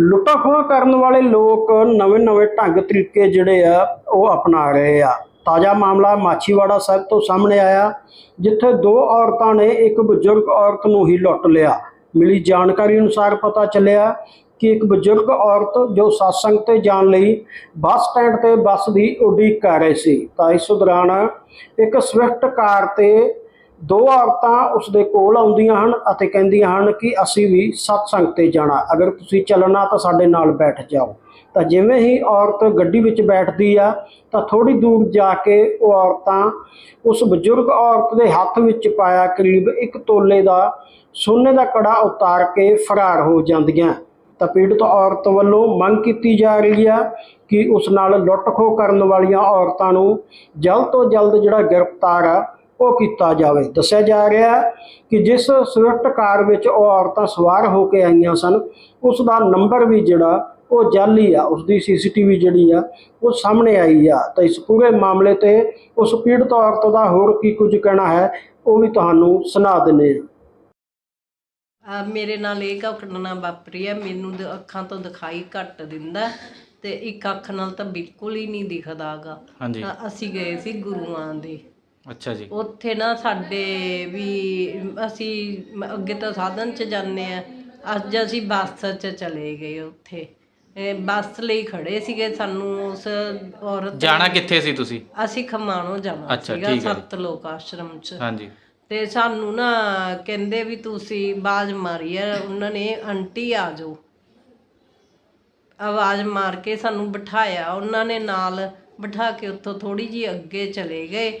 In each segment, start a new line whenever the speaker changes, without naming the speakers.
ਲੁੱਟਾਂ ਖੋਹਾਂ ਕਰਨ ਵਾਲੇ ਲੋਕ ਨਵੇਂ-ਨਵੇਂ ਢੰਗ ਤਰੀਕੇ ਜਿਹੜੇ ਆ, ਉਹ ਅਪਣਾ ਰਹੇ ਆ। ਤਾਜ਼ਾ ਮਾਮਲਾ ਮਾਛੀਵਾੜਾ ਸਾਹਿਬ ਤੋਂ ਸਾਹਮਣੇ ਆਇਆ, ਜਿੱਥੇ ਦੋ ਔਰਤਾਂ ਨੇ ਇੱਕ ਬਜ਼ੁਰਗ ਔਰਤ ਨੂੰ ਹੀ ਲੁੱਟ ਲਿਆ। ਮਿਲੀ ਜਾਣਕਾਰੀ ਅਨੁਸਾਰ ਪਤਾ ਚੱਲਿਆ ਕਿ ਇੱਕ ਬਜ਼ੁਰਗ ਔਰਤ ਜੋ satsang ਤੇ ਜਾਣ ਲਈ ਬੱਸ ਸਟੈਂਡ ਤੇ ਬੱਸ ਦੀ ਉਡੀਕ ਕਰ ਰਹੀ ਸੀ। ਤਾਂ ਇਸ ਦੌਰਾਨ ਇੱਕ ਸਵਿਫਟ ਕਾਰ ਤੇ ਦੋ ਔਰਤਾਂ ਉਸ ਦੇ ਕੋਲ ਆਉਂਦੀਆਂ ਹਨ ਅਤੇ ਕਹਿੰਦੀਆਂ ਹਨ ਕਿ ਅਸੀਂ ਵੀ ਸਤਸੰਗ ਤੇ ਜਾਣਾ। ਅਗਰ ਤੁਸੀਂ ਚੱਲਣਾ ਤਾਂ ਸਾਡੇ ਨਾਲ ਬੈਠ ਜਾਓ। ਤਾਂ ਜਿਵੇਂ ਹੀ ਔਰਤ ਗੱਡੀ ਵਿੱਚ ਬੈਠਦੀ ਆ, ਤਾਂ ਥੋੜੀ ਦੂਰ ਜਾ ਕੇ ਉਹ ਔਰਤਾਂ ਉਸ ਬਜ਼ੁਰਗ ਔਰਤ ਦੇ ਹੱਥ ਵਿੱਚ ਪਾਇਆ ਕਰੀਬ ਇੱਕ ਤੋਲੇ ਦਾ ਸੋਨੇ ਦਾ ਕੜਾ ਉਤਾਰ ਕੇ ਫਰਾਰ ਹੋ ਜਾਂਦੀਆਂ। ਤਾਂ ਪੀੜਤ ਔਰਤ ਵੱਲੋਂ ਮੰਗ ਕੀਤੀ ਜਾ ਰਹੀ ਆ ਕਿ ਉਸ ਨਾਲ ਲੁੱਟ-ਖੋਹ ਕਰਨ ਵਾਲੀਆਂ ਔਰਤਾਂ ਨੂੰ ਜਲਦ ਤੋਂ ਜਲਦ ਜਿਹੜਾ ਗ੍ਰਿਫਤਾਰ ਆ ਉਹ ਕੀਤਾ ਜਾਵੇ। ਦੱਸਿਆ ਜਾ ਰਿਹਾ ਹੈ ਕਿ ਜਿਸ ਸਵਿਫਟ ਕਾਰ ਵਿੱਚ ਉਹ ਔਰਤਾਂ ਸਵਾਰ ਹੋ ਕੇ ਆਈਆਂ ਸਨ ਉਸ ਦਾ ਨੰਬਰ ਵੀ ਜਿਹੜਾ ਉਹ ਜਾਲੀ ਆ। ਉਸ ਦੀ ਸੀਸੀਟੀਵੀ ਜਿਹੜੀ ਆ ਉਹ ਸਾਹਮਣੇ ਆਈ ਆ। ਤਾਂ ਇਸ ਪੂਰੇ ਮਾਮਲੇ ਤੇ ਉਸ ਪੀੜਤ ਔਰਤ ਦਾ ਹੋਰ ਕੀ ਕੁਝ ਕਹਿਣਾ ਹੈ ਉਹ ਵੀ ਤੁਹਾਨੂੰ ਸੁਣਾ ਦਿੰਦੇ ਹਾਂ।
ਆ ਮੇਰੇ ਨਾਲ ਇਹ ਘਟਨਾ ਵਾਪਰੀ ਹੈ ਮੈਨੂੰ ਦ- ਅੱਖਾਂ ਤੋਂ ਦਿਖਾਈ ਘੱਟ ਦਿੰਦਾ ਤੇ ਇੱਕ ਅੱਖ ਨਾਲ ਤਾਂ ਬਿਲਕੁਲ ਹੀ ਨਹੀਂ ਦਿਖਦਾਗਾ ਅਸੀਂ ਗਏ ਸੀ ਗੁਰੂਆਂ ਦੇ।
ਅੱਛਾ ਜੀ।
ਉੱਥੇ ਨਾ ਸਾਡੇ ਵੀ ਅਸੀਂ ਮ- ਅੱਗੇ ਤਾਂ ਸਾਧਨ 'ਚ ਜਾਂਦੇ ਆ। ਅੱਜ ਅਸੀਂ ਬੱਸ 'ਚ ਚਲੇ ਗਏ ਉੱਥੇ। ਇਹ ਬੱਸ ਲਈ ਖੜੇ ਸੀਗੇ ਸਾਨੂੰ ਉਸ ਔਰਤ
ਜਾਣਾ ਕਿੱਥੇ ਸੀ ਤੁਸੀਂ?
ਅਸੀਂ ਖਮਾਣੋ ਜਾਣਾ
ਅੱਛਾ,
ਸੀਗਾ
ਠੀਕ ਹੈ ਜੀ।
ਸੱਤ ਲੋਕ ਆਸ਼ਰਮ 'ਚ।
ਹਾਂਜੀ।
ਤੇ ਸਾਨੂੰ ਨਾ ਕਹਿੰਦੇ ਵੀ ਤੁਸੀਂ ਬਾਜ਼ ਮਾਰੀ ਆ ਉਹਨਾਂ ਨੇ ਆਂਟੀ ਆ ਜਾਓ। ਆਵਾਜ਼ ਮਾਰ ਕੇ ਸਾਨੂੰ ਬਿਠਾਇਆ। ਉਹਨਾਂ ਨੇ ਨਾਲ ਬਿਠਾ ਕੇ ਉੱਥੋਂ ਥੋੜੀ ਜੀ ਅੱਗੇ ਚਲੇ ਗਏ।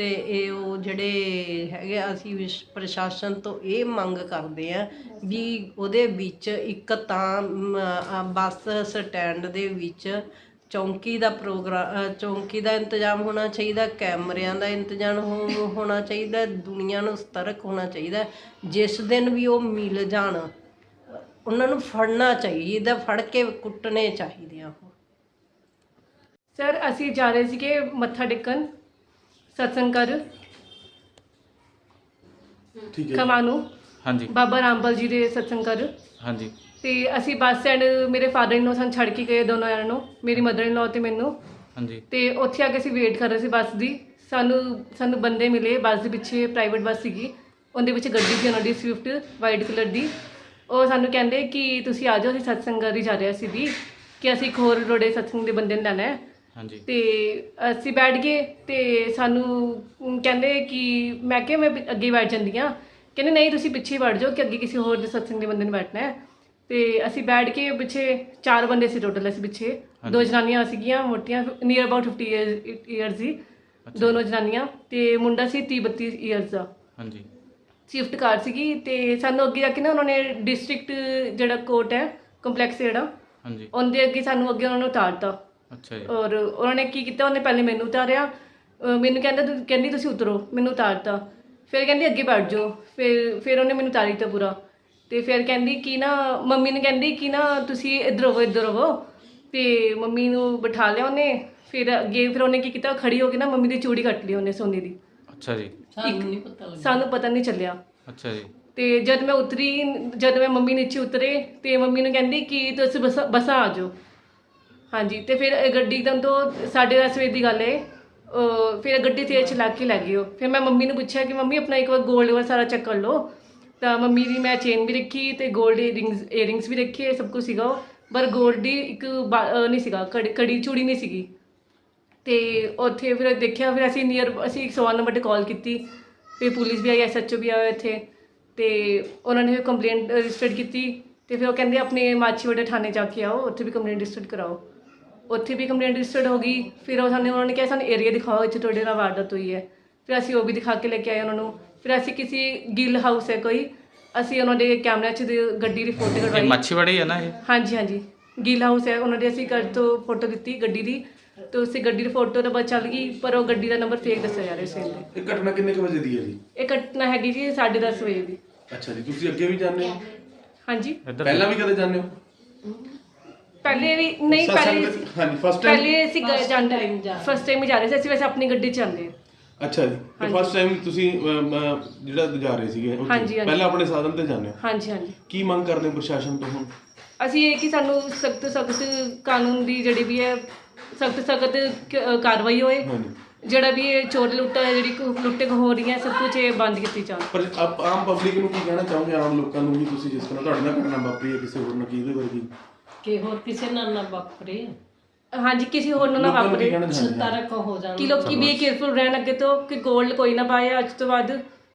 ਤੇ ਇਹ ਉਹ ਜਿਹੜੇ ਹੈਗੇ ਆ, ਅਸੀਂ ਵਿਸ਼- ਪ੍ਰਸ਼ਾਸਨ ਤੋਂ ਇਹ ਮੰਗ ਕਰਦੇ ਹਾਂ ਵੀ ਉਹਦੇ ਵਿੱਚ ਇੱਕ ਤਾਂ ਮ, ਆ, ਬੱਸ ਸਟੈਂਡ ਦੇ ਵਿੱਚ ਚੌਂਕੀ ਦਾ ਪ੍ਰੋਗਰਾਮ ਚੌਂਕੀ ਦਾ ਇੰਤਜ਼ਾਮ ਹੋਣਾ ਚਾਹੀਦਾ ਕੈਮਰਿਆਂ ਦਾ ਇੰਤਜ਼ਾਮ ਹੋ- ਹੋਣਾ ਚਾਹੀਦਾ ਦੁਨੀਆ ਨੂੰ ਸਤਰਕ ਹੋਣਾ ਚਾਹੀਦਾ ਜਿਸ ਦਿਨ ਵੀ ਉਹ ਮਿਲ ਜਾਣ ਉਹਨਾਂ ਨੂੰ ਫੜਨਾ ਚਾਹੀਦਾ ਫੜ ਕੇ ਕੁੱਟਣੇ ਚਾਹੀਦੇ ਆ ਉਹ।
ਸਰ ਅਸੀਂ ਜਾ ਰਹੇ ਸੀਗੇ ਮੱਥਾ ਟੇਕਣ। ਸਤਸੰਗ ਕਰ। ਠੀਕ ਹੈ ਖਮਾਨੂ
ਹਾਂਜੀ।
ਬਾਬਾ ਰਾਮਪਾਲ ਜੀ ਦੇ ਸਤਸੰਗ ਕਰ।
ਹਾਂਜੀ।
ਤੇ ਅਸੀਂ ਬੱਸ ਸਟੈਂਡ ਮੇਰੇ ਫਾਦਰ ਇਨ ਲੋ ਸਾਨੂੰ ਛੱਡ ਕੇ ਗਏ ਦੋਨੋਂ ਜਣਿਆਂ ਨੂੰ ਮੇਰੀ ਮਦਰ ਇਨ ਲੋ ਤੇ ਮੈਨੂੰ।
ਹਾਂਜੀ।
ਤੇ ਉੱਥੇ ਆ ਕੇ ਅਸੀਂ ਵੇਟ ਕਰ ਰਹੇ ਸੀ ਬੱਸ ਦੀ। ਸਾਨੂੰ ਸਾਨੂੰ ਬੰਦੇ ਮਿਲੇ ਬੱਸ ਦੇ ਪਿੱਛੇ ਪ੍ਰਾਈਵੇਟ ਬੱਸ ਸੀਗੀ। ਉਹਦੇ ਵਿੱਚ ਗੱਡੀ ਸੀ ਉਹਨਾਂ ਦੀ ਸਵਿਫਟ ਵਾਈਟ ਕਲਰ ਦੀ। ਉਹ ਸਾਨੂੰ ਕਹਿੰਦੇ ਕਿ ਤੁਸੀਂ ਆ ਜਾਓ ਅਸੀਂ ਸਤਸੰਗ ਕਰੀ ਜਾ ਰਹੇ ਸੀ ਵੀ। ਕਿ ਅਸੀਂ ਇੱਕ ਹੋਰ ਰੋੜੇ ਸਤਸੰਗ ਦੇ ਬੰਦੇ ਨੂੰ ਲੈਣਾ ਹੈ।
ਹਾਂਜੀ।
ਤੇ ਅਸੀਂ ਬੈਠ ਗਏ ਤੇ ਸਾਨੂੰ ਅਮ, ਕਹਿੰਦੇ ਕਿ ਮੈਂ ਕਿਹਾ ਮੈਂ ਪਿ- ਅੱਗੇ ਬੈਠ ਜਾਂਦੀ ਹਾਂ। ਕਹਿੰਦੇ ਨਹੀਂ ਤੁਸੀਂ ਪਿੱਛੇ ਹੀ ਬੈਠ ਜਾਓ ਕਿ ਅੱਗੇ ਕਿਸੇ ਹੋਰ ਦੇ ਸਤਸੰਗ ਦੇ ਬੰਦੇ ਨੇ ਬੈਠਣਾ ਹੈ। ਤੇ ਅਸੀਂ ਬੈਠ ਕੇ ਪਿੱਛੇ ਚਾਰ ਬੰਦੇ ਸੀ ਟੋਟਲ ਅਸੀਂ ਪਿੱਛੇ। ਦੋ ਜਨਾਨੀਆਂ ਸੀਗੀਆਂ ਮੋਟੀਆਂ ਨੀਅਰ ਅਬਾਊਟ 50 ਇਅਰਸ ਦੀ ਦੋਨੋਂ ਜਨਾਨੀਆਂ ਤੇ ਮੁੰਡਾ ਸੀ 30 32 ਇਅਰਸ ਦਾ।
ਹਾਂਜੀ।
ਸ਼ਿਫਟ ਕਾਰ ਸੀਗੀ ਤੇ ਸਾਨੂੰ ਅੱਗੇ ਜਾ ਕੇ ਨਾ ਉਹਨਾਂ ਨੇ ਡਿਸਟ੍ਰਿਕਟ ਜਿਹੜਾ ਕੋਰਟ ਹੈ ਕੰਪਲੈਕਸ ਜਿਹੜਾ
ਹਾਂਜੀ।
ਉਹਦੇ ਅੱਗੇ ਸਾਨੂੰ ਅੱਗੇ ਉਹਨਾਂ ਨੂੰ ਉਤਾਰਤਾ।
ਅੱਛਾ ਜੀ।
ਔਰ ਉਹਨਾਂ ਨੇ ਕੀ ਕੀਤਾ ਉਹਨੇ ਪਹਿਲੇ ਮੈਨੂੰ ਉਤਾਰਿਆ। ਅਹ ਮੈਨੂੰ ਕਹਿੰਦਾ ਤੂੰ ਕਹਿੰਦੀ ਤੁਸੀਂ ਉਤਰੋ ਮੈਨੂੰ ਉਤਾਰਤਾ। ਫਿਰ ਕਹਿੰਦੀ ਅੱਗੇ ਬੈਠ ਜਾਓ। ਫਿਰ ਫਿਰ ਉਹਨੇ ਮੈਨੂੰ ਉਤਾਰੀ ਤਾ ਪੂਰਾ। ਤੇ ਫਿਰ ਕਹਿੰਦੀ ਕਿ ਨਾ ਮੰਮੀ ਨੇ ਕਹਿੰਦੀ ਕਿ ਨਾ ਤੁਸੀਂ ਇੱਧਰ ਹੋਵੋ ਇੱਧਰ ਹੋਵੋ। ਤੇ ਮੰਮੀ ਨੂੰ ਬਿਠਾ ਲਿਆ ਉਹਨੇ। ਫਿਰ ਅੱਗੇ ਫਿਰ ਉਹਨੇ ਕੀ ਕੀਤਾ ਖੜੀ ਹੋ ਕੇ ਨਾ ਮੰਮੀ ਦੀ ਚੂੜੀ ਕੱਟ ਲਈ ਉਹਨੇ ਸੋਨੇ ਦੀ।
ਅੱਛਾ ਜੀ।
ਸਾਨੂੰ ਪਤਾ ਨਹੀਂ ਚੱਲਿਆ।
ਅੱਛਾ ਜੀ।
ਤੇ ਜਦ ਮੈਂ ਉਤਰੀ ਜਦ ਮੈਂ ਮੰਮੀ ਨੀਚੇ ਉਤਰੇ ਤੇ ਮੰਮੀ ਨੂੰ ਕਹਿੰਦੀ ਕਿ ਤੁਸੀਂ ਬਸ ਬਸਾਂ ਆ ਜਾਓ। ਹਾਂਜੀ, ਤੇ ਫਿਰ ਇਹ ਗੱਡੀ ਇੱਕਦਮ ਤੋਂ ਸਾਡੇ ਦਾ ਸਵੇਰ ਦੀ ਗੱਲ ਹੈ ਫਿਰ ਗੱਡੀ ਤੇਜ਼ ਚਲਾ ਕੇ ਲੈ ਗਈ ਉਹ ਫਿਰ ਮੈਂ ਮੰਮੀ ਨੂੰ ਪੁੱਛਿਆ ਕਿ ਮੰਮੀ, ਆਪਣਾ ਇੱਕ ਵਾਰ ਗੋਲਡ ਵਾਲਾ ਸਾਰਾ ਚੈੱਕ ਕਰ ਲਓ। ਤਾਂ ਮੰਮੀ ਦੀ ਮੈਂ ਚੇਨ ਵੀ ਰੱਖੀ ਤੇ ਗੋਲਡ ਈਅਰਿੰਗਸ ਈਅਰਿੰਗਸ ਵੀ ਰੱਖੀ ਸਭ ਕੁਝ ਸੀਗਾ ਉਹ। ਪਰ ਗੋਲਡ ਦੀ ਇੱਕ ਬਾ- ਨਹੀਂ ਸੀਗਾ, ਕੜ- ਕੜੀ ਚੂੜੀ ਨਹੀਂ ਸੀਗੀ। ਤੇ ਉੱਥੇ ਫਿਰ ਦੇਖਿਆ, ਫਿਰ ਅਸੀਂ ਨੀਅਰ ਅਸੀਂ 101 ਨੰਬਰ ਤੇ ਕਾਲ ਕੀਤੀ। ਫਿਰ ਪੁਲਿਸ ਵੀ ਆਈ ਐਸਐਚਓ ਵੀ ਆਇਆ ਇੱਥੇ। ਤੇ ਉਹਨਾਂ ਨੇ ਫਿਰ ਕੰਪਲੇਂਟ ਰਜਿਸਟਰ ਕੀਤੀ। ਤੇ ਫਿਰ ਉਹ ਕਹਿੰਦੇ, ਆਪਣੇ ਮਾਛੀ ਮਾਛੀਵਾੜਾ ਥਾਣੇ ਜਾ ਕੇ ਆਓ, ਉੱਥੇ ਵੀ ਕੰਪਲੇਂਟ ਰਜਿਸਟਰ ਕਰਾਓ। ਉੱਥੇ ਵੀ ਕੰਪਲੇਂਟ ਰਜਿਸਟਰਡ ਹੋ ਗਈ ਫਿਰ ਉਹ ਸਾਨੂੰ ਉਹਨਾਂ ਨੇ ਕਿਹਾ ਸਾਨੂੰ ਏਰੀਆ ਦਿਖਾਓ ਇੱਥੇ ਤੁਹਾਡੇ ਨਾਲ ਵਾਰਦਾਤ ਹੋਈ ਹੈ। ਫਿਰ ਅਸੀਂ ਉਹ ਵੀ ਦਿਖਾ ਕੇ ਲੈ ਕੇ ਆਏ ਉਹਨਾਂ ਨੂੰ। ਫਿਰ ਅਸੀਂ ਕਿਸੇ ਗਿੱਲ ਹਾਊਸ ਹੈ ਕੋਈ ਅਸੀਂ ਉਹਨਾਂ ਦੇ ਕੈਮਰੇ 'ਚ ਦੀ ਗੱਡੀ ਦੀ ਫੋਟੋ
ਇਹ
ਕਢਵਾਈ।
ਮੱਛੀਵਾੜੀ ਹੈ ਨਾ ਇਹ?
ਹਾਂਜੀ ਹਾਂਜੀ। ਗਿੱਲ ਹਾਊਸ ਹੈ ਉਹਨਾਂ ਦੇ ਅਸੀਂ ਘਰ ਤੋਂ ਫੋਟੋ ਦਿੱਤੀ ਗੱਡੀ ਦੀ। ਤੇ ਉਸੇ ਗੱਡੀ ਦੀ ਫੋਟੋ ਤਾਂ ਬਸ ਚੱਲ ਗਈ ਪਰ ਉਹ ਗੱਡੀ ਦਾ ਨੰਬਰ ਫੇਕ ਦੱਸਿਆ ਜਾ ਰਿਹਾ ਸੀ। ਇਹਦੇ
ਇਹ ਘਟਨਾ ਕਿੰਨੇ ਕੁ ਵਜੇ ਦੀ ਹੈ ਜੀ?
ਇਹ ਘਟਨਾ ਹੈਗੀ ਜੀ 10:30 ਵਜੇ ਦੀ।
ਅੱਛਾ ਜੀ ਤੁਸੀਂ ਅੱਗੇ ਵੀ ਜਾਂਦੇ ਹੋ?
ਹਾਂਜੀ।
ਇੱਧਰ
ਪਹਿਲਾਂ ਵੀ ਕਦੇ ਜਾਂਦੇ ਹੋ?
ਪਹਿਲੇ ਵੀ ਨਹੀਂ ਪਹਿਲੇ
ਹਾਂਜੀ ਫਸਟ ਟਾਈਮ
ਪਹਿਲੇ ਅਸੀਂ ਗਏ ਜਾਂਦੇ ਫਸਟ ਟਾਈਮ ਹੀ ਜਾ ਰਹੇ ਸੀ ਅਸੀਂ ਵੈਸੇ ਆਪਣੀ ਗੱਡੀ 'ਚ ਜਾਂਦੇ। ਹਾਂ
ਅੱਛਾ ਜੀ ਤੇ ਫਸਟ ਟਾਈਮ ਤੁਸੀਂ ਅਮ, ਅਮ, ਜਿਹੜਾ ਜਾ ਰਹੇ ਸੀਗੇ ਉੱਥੇ।
ਹਾਂਜੀ, ਹਾਂਜੀ।
ਪਹਿਲਾਂ ਆਪਣੇ ਸਾਧਨ ਤੇ ਜਾਂਦੇ ਹੋ?
ਹਾਂਜੀ ਹਾਂਜੀ।
ਕੀ ਮੰਗ ਕਰਦੇ ਹੋ ਪ੍ਰਸ਼ਾਸਨ ਤੋਂ ਹੁਣ?
ਅਸੀਂ ਇਹ ਕਿ ਸਾਨੂੰ ਸਖਤ ਸਖਤ ਕਾਨੂੰਨ ਦੀ ਜਿਹੜੀ ਵੀ ਹੈ ਸਖਤ ਸਖਤ ਕਾਰਵਾਈ ਹੋਏ।
ਹਾਂਜੀ।
ਜਿਹੜਾ ਵੀ ਇਹ ਚੋਰ ਲੁੱਟਾ ਹੈ ਜਿਹੜੀ ਕੁ- ਲੁੱਟੇ ਹੋ ਰਹੀਆਂ ਸਭ ਕੁਝ ਇਹ ਬੰਦ ਕੀਤੀ ਜਾਣ
ਪਰ ਆਪ ਆਮ ਪਬਲਿਕ ਨੂੰ ਕੀ ਕਹਿਣਾ ਚਾਹੋਗੇ? ਆਮ ਲੋਕਾਂ ਨੂੰ ਵੀ ਤੁਸੀਂ ਜਿਸ ਤਰ੍ਹਾਂ ਤੁਹਾਡੇ ਨਾਲ ਘਟਨਾ ਵਾਪਰੀ ਹੈ ਕਿਸੇ ਹੋਰ ਨਾਲ ਕੀ ਇਹਦੇ ਵਰਗੀ
ਕਿ? ਹੋਰ ਕਿਸੇ ਨਾਲ ਨਾ ਵਾਪਰੇ।
ਹਾਂਜੀ ਕਿਸੇ ਹੋਰ ਨੂੰ ਨਾ
ਲੋਕਾਂ ਨੂੰ ਕੀ
ਵਾਪਰੇ।
ਕਹਿਣਾ ਚਾਹੁੰਦੇ ਹੋ
ਤਰਕ ਹੋ ਜਾਣ
ਕਿ ਲੋਕੀ ਵੀ ਕੇਅਰਫੁਲ ਰਹਿਣ ਅੱਗੇ ਤੋਂ ਕਿ 골ਡ ਕੋਈ ਨਾ ਪਾਏ ਅੱਜ ਤੋਂ ਬਾਅਦ